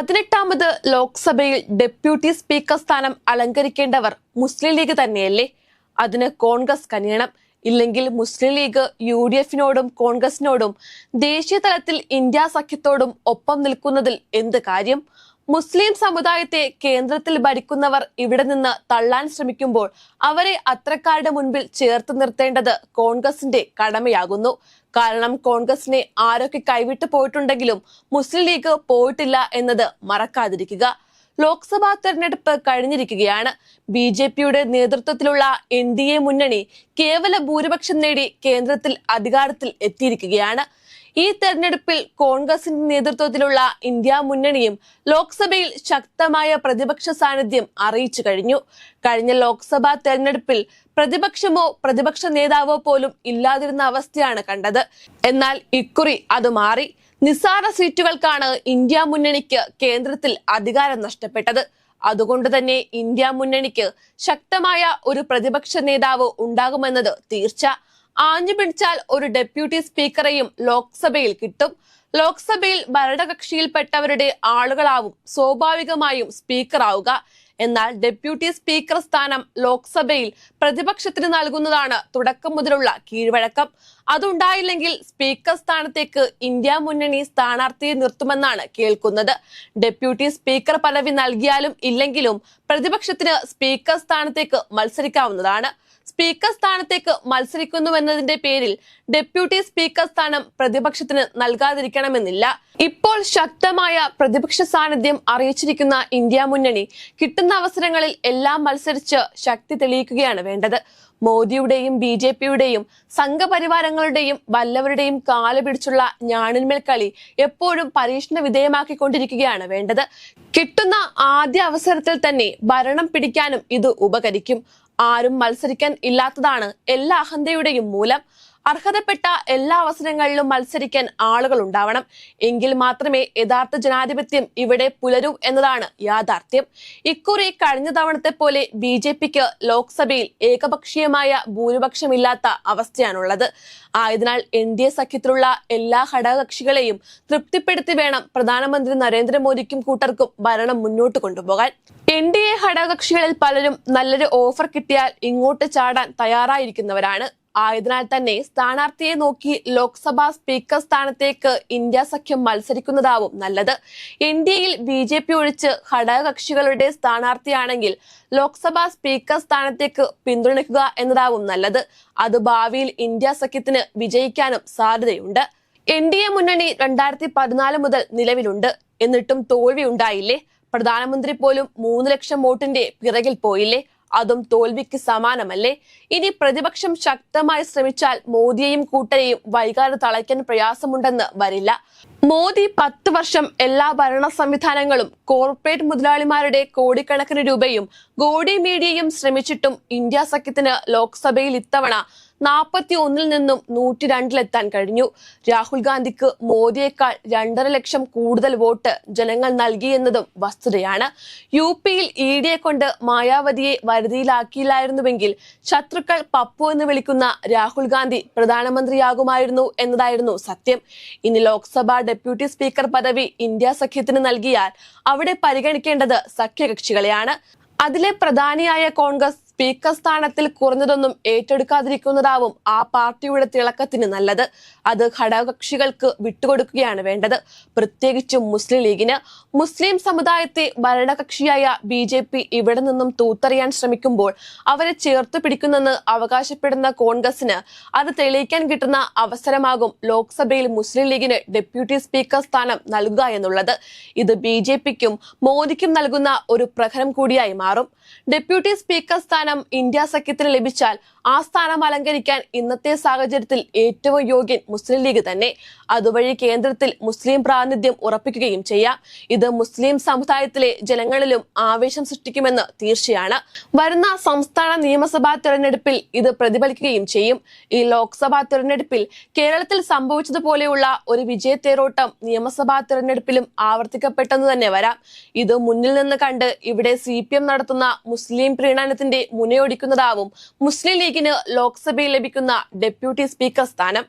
പതിനെട്ടാമത് ലോക്സഭയിൽ deputy speaker സ്ഥാനം അലങ്കരിക്കേണ്ടവർ മുസ്ലിം ലീഗ് തന്നെയല്ലേ? അതിന് കോൺഗ്രസ് കനിയണം. ഇല്ലെങ്കിൽ മുസ്ലിം ലീഗ് യു ഡി എഫിനോടും കോൺഗ്രസിനോടും ദേശീയ തലത്തിൽ ഇന്ത്യ സഖ്യത്തോടും ഒപ്പം നിൽക്കുന്നതിൽ എന്ത് കാര്യം? മുസ്ലിം സമുദായത്തെ കേന്ദ്രത്തിൽ ഭരിക്കുന്നവർ ഇവിടെ നിന്ന് തള്ളാൻ ശ്രമിക്കുമ്പോൾ അവരെ അത്രക്കാരുടെ മുൻപിൽ ചേർത്ത് നിർത്തേണ്ടത് കോൺഗ്രസിന്റെ കടമയാകുന്നു. കാരണം കോൺഗ്രസിനെ ആരൊക്കെ കൈവിട്ട് പോയിട്ടുണ്ടെങ്കിലും മുസ്ലിം ലീഗ് പോയിട്ടില്ല എന്നത് മറക്കാതിരിക്കുക. ലോക്സഭാ തെരഞ്ഞെടുപ്പ് കഴിഞ്ഞിരിക്കുകയാണ്. ബി ജെ പിയുടെ നേതൃത്വത്തിലുള്ള എൻ ഡി എ മുന്നണി കേവല ഭൂരിപക്ഷം നേടി കേന്ദ്രത്തിൽ അധികാരത്തിൽ എത്തിയിരിക്കുകയാണ്. ഈ തെരഞ്ഞെടുപ്പിൽ കോൺഗ്രസിന്റെ നേതൃത്വത്തിലുള്ള ഇന്ത്യ മുന്നണിയും ലോക്സഭയിൽ ശക്തമായ പ്രതിപക്ഷ സാന്നിധ്യം അറിയിച്ചു കഴിഞ്ഞു. കഴിഞ്ഞ ലോക്സഭാ തെരഞ്ഞെടുപ്പിൽ പ്രതിപക്ഷമോ പ്രതിപക്ഷ നേതാവോ പോലും ഇല്ലാതിരുന്ന അവസ്ഥയാണ് കണ്ടത്. എന്നാൽ ഇക്കുറി അത് മാറി. നിസ്സാര സീറ്റുകൾക്കാണ് ഇന്ത്യ മുന്നണിക്ക് കേന്ദ്രത്തിൽ അധികാരം നഷ്ടപ്പെട്ടത്. അതുകൊണ്ട് തന്നെ ഇന്ത്യ മുന്നണിക്ക് ശക്തമായ ഒരു പ്രതിപക്ഷ നേതാവ് ഉണ്ടാകുമെന്നത് തീർച്ച. ആഞ്ഞു പിടിച്ചാൽ ഒരു ഡെപ്യൂട്ടി സ്പീക്കറെയും ലോക്സഭയിൽ കിട്ടും. ലോക്സഭയിൽ ഭരണകക്ഷിയിൽപ്പെട്ടവരുടെ ആളുകളാവും സ്വാഭാവികമായും സ്പീക്കർ ആവുക എന്നാൽ ഡെപ്യൂട്ടി സ്പീക്കർ സ്ഥാനം ലോക്സഭയിൽ പ്രതിപക്ഷത്തിന് നൽകുന്നതാണ് തുടക്കം മുതലുള്ള കീഴ്വഴക്കം. അതുണ്ടായില്ലെങ്കിൽ സ്പീക്കർ സ്ഥാനത്തേക്ക് ഇന്ത്യ മുന്നണി സ്ഥാനാർത്ഥിയെ നിർത്തുമെന്നാണ് കേൾക്കുന്നത്. ഡെപ്യൂട്ടി സ്പീക്കർ പദവി നൽകിയാലും ഇല്ലെങ്കിലും പ്രതിപക്ഷത്തിന് സ്പീക്കർ സ്ഥാനത്തേക്ക് മത്സരിക്കാവുന്നതാണ്. സ്പീക്കർ സ്ഥാനത്തേക്ക് മത്സരിക്കുന്നുവെന്നതിന്റെ പേരിൽ ഡെപ്യൂട്ടി സ്പീക്കർ സ്ഥാനം പ്രതിപക്ഷത്തിന് നൽകാതിരിക്കണമെന്നില്ല. ഇപ്പോൾ ശക്തമായ പ്രതിപക്ഷ സാന്നിധ്യം അറിയിച്ചിരിക്കുന്ന ഇന്ത്യ മുന്നണി കിട്ടുന്ന അവസരങ്ങളിൽ എല്ലാം മത്സരിച്ച് ശക്തി തെളിയിക്കുകയാണ് വേണ്ടത്. മോദിയുടെയും ബി ജെ പിയുടെയും സംഘപരിവാരങ്ങളുടെയും വല്ലവരുടെയും കാൽ പിടിച്ചുള്ള ഞാണിന്മേൽ കളി എപ്പോഴും പരീക്ഷണ വിധേയമാക്കിക്കൊണ്ടിരിക്കുകയാണ് വേണ്ടത്. കിട്ടുന്ന ആദ്യ അവസരത്തിൽ തന്നെ ഭരണം പിടിക്കാനും ഇത് ഉപകരിക്കും. ആരും മത്സരിക്കാൻ ഇല്ലാത്തതാണ് എല്ലാ അഹന്തയുടെയും മൂലം. അർഹതപ്പെട്ട എല്ലാ അവസരങ്ങളിലും മത്സരിക്കാൻ ആളുകൾ ഉണ്ടാവണം. എങ്കിൽ മാത്രമേ യഥാർത്ഥ ജനാധിപത്യം ഇവിടെ പുലരൂ എന്നതാണ് യാഥാർത്ഥ്യം. ഇക്കുറി കഴിഞ്ഞ തവണത്തെ പോലെ ബി ജെ പിക്ക് ലോക്സഭയിൽ ഏകപക്ഷീയമായ ഭൂരിപക്ഷമില്ലാത്ത അവസ്ഥയാണുള്ളത്. ആയതിനാൽ എൻ ഡി എ സഖ്യത്തിലുള്ള എല്ലാ ഘടകകക്ഷികളെയും തൃപ്തിപ്പെടുത്തി വേണം പ്രധാനമന്ത്രി നരേന്ദ്രമോദിക്കും കൂട്ടർക്കും ഭരണം മുന്നോട്ട് കൊണ്ടുപോകാൻ. എൻ ഡി എ ഘടകകക്ഷികളിൽ പലരും നല്ലൊരു ഓഫർ കിട്ടിയാൽ ഇങ്ങോട്ട് ചാടാൻ തയ്യാറായിരിക്കുന്നവരാണ്. ആയതിനാൽ തന്നെ സ്ഥാനാർത്ഥിയെ നോക്കി ലോക്സഭാ സ്പീക്കർ സ്ഥാനത്തേക്ക് ഇന്ത്യ സഖ്യം മത്സരിക്കുന്നതാവും നല്ലത്. ഇന്ത്യയിൽ ബി ജെ പി ഒഴിച്ച് ഘടകകക്ഷികളുടെ സ്ഥാനാർത്ഥിയാണെങ്കിൽ ലോക്സഭാ സ്പീക്കർ സ്ഥാനത്തേക്ക് പിന്തുണയ്ക്കുക എന്നതാവും നല്ലത്. അത് ഭാവിയിൽ ഇന്ത്യ സഖ്യത്തിന് വിജയിക്കാനും സാധ്യതയുണ്ട്. എൻ ഡി എ മുന്നണി രണ്ടായിരത്തി പതിനാല് മുതൽ നിലവിലുണ്ട്. എന്നിട്ടും തോൽവി ഉണ്ടായില്ലേ? പ്രധാനമന്ത്രി പോലും മൂന്ന് ലക്ഷം വോട്ടിന്റെ പിറകിൽ പോയില്ലേ? അതും തോൽവിക്ക് സമാനമല്ലേ? ഇനി പ്രതിപക്ഷം ശക്തമായി ശ്രമിച്ചാൽ മോദിയെയും കൂട്ടരെയും വൈകാതെ തളയ്ക്കാൻ പ്രയാസമുണ്ടെന്ന് വരില്ല. മോദി പത്ത് വർഷം എല്ലാ ഭരണ സംവിധാനങ്ങളും കോർപ്പറേറ്റ് മുതലാളിമാരുടെ കോടിക്കണക്കിന് രൂപയും ഗോഡി മീഡിയയും ശ്രമിച്ചിട്ടും ഇന്ത്യ സഖ്യത്തിന് ലോക്സഭയിൽ ഇത്തവണ നാൽപ്പത്തി ഒന്നിൽ നിന്നും നൂറ്റി രണ്ടിലെത്താൻ കഴിഞ്ഞു. രാഹുൽ ഗാന്ധിക്ക് മോദിയേക്കാൾ രണ്ടര ലക്ഷം കൂടുതൽ വോട്ട് ജനങ്ങൾ നൽകിയെന്നതും വസ്തുതയാണ്. യു പിയിൽ ഇ ഡിയെ കൊണ്ട് മായാവതിയെ വരുതിയിലാക്കിയില്ലായിരുന്നുവെങ്കിൽ ശത്രുക്കൾ പപ്പു എന്ന് വിളിക്കുന്ന രാഹുൽ ഗാന്ധി പ്രധാനമന്ത്രിയാകുമായിരുന്നു എന്നതായിരുന്നു സത്യം. ഇനി ലോക്സഭ ഡെപ്യൂട്ടി സ്പീക്കർ പദവി ഇന്ത്യ സഖ്യത്തിന് നൽകിയാൽ അവിടെ പരിഗണിക്കേണ്ടത് സഖ്യകക്ഷികളെയാണ്. അതിലെ പ്രധാനിയായ കോൺഗ്രസ് സ്പീക്കർ സ്ഥാനത്തിൽ കുറഞ്ഞതൊന്നും ഏറ്റെടുക്കാതിരിക്കുന്നതാവും ആ പാർട്ടിയുടെ തിളക്കത്തിന് നല്ലത്. അത് ഘടകകക്ഷികൾക്ക് വിട്ടുകൊടുക്കുകയാണ് വേണ്ടത്. പ്രത്യേകിച്ചും മുസ്ലിം ലീഗിന് മുസ്ലിം സമുദായത്തെ ഭരണകക്ഷിയായ ബി ജെ പി ഇവിടെ നിന്നും തൂത്തറിയാൻ ശ്രമിക്കുമ്പോൾ അവരെ ചേർത്ത് പിടിക്കുന്നെന്ന് അവകാശപ്പെടുന്ന കോൺഗ്രസിന് അത് തെളിയിക്കാൻ കിട്ടുന്ന അവസരമാകും ലോക്സഭയിൽ മുസ്ലിം ലീഗിന് ഡെപ്യൂട്ടി സ്പീക്കർ സ്ഥാനം നൽകുക എന്നുള്ളത്. ഇത് ബി ജെ പിക്കും മോദിക്കും നൽകുന്ന ഒരു പ്രഹരം കൂടിയായി മാറും. ഡെപ്യൂട്ടി സ്പീക്കർ സ്ഥാനം ഇന്ത്യ സഖ്യത്തിന് ലഭിച്ചാൽ ആ സ്ഥാനം അലങ്കരിക്കാൻ ഇന്നത്തെ സാഹചര്യത്തിൽ ഏറ്റവും യോഗ്യൻ മുസ്ലിം ലീഗ് തന്നെ. അതുവഴി കേന്ദ്രത്തിൽ മുസ്ലിം പ്രാതിനിധ്യം ഉറപ്പിക്കുകയും ചെയ്യാം. ഇത് മുസ്ലിം സമുദായത്തിലെ ജനങ്ങളിലും ആവേശം സൃഷ്ടിക്കുമെന്ന് തീർച്ചയാണ്. വരുന്ന സംസ്ഥാന നിയമസഭാ തെരഞ്ഞെടുപ്പിൽ ഇത് പ്രതിഫലിക്കുകയും ചെയ്യും. ഈ ലോക്സഭാ തെരഞ്ഞെടുപ്പിൽ കേരളത്തിൽ സംഭവിച്ചതുപോലെയുള്ള ഒരു വിജയത്തേരോട്ടം നിയമസഭാ തെരഞ്ഞെടുപ്പിലും ആവർത്തിക്കപ്പെട്ടെന്ന് തന്നെ വരാം. ഇത് മുന്നിൽ നിന്ന് കണ്ട് ഇവിടെ സി നടത്തുന്ന മുസ്ലിം പ്രീണനത്തിന്റെ മുനയൊടിക്കുന്നതാവും മുസ്ലിം ലീഗിന് ലോക്സഭയിൽ ലഭിക്കുന്ന ഡെപ്യൂട്ടി സ്പീക്കർ സ്ഥാനം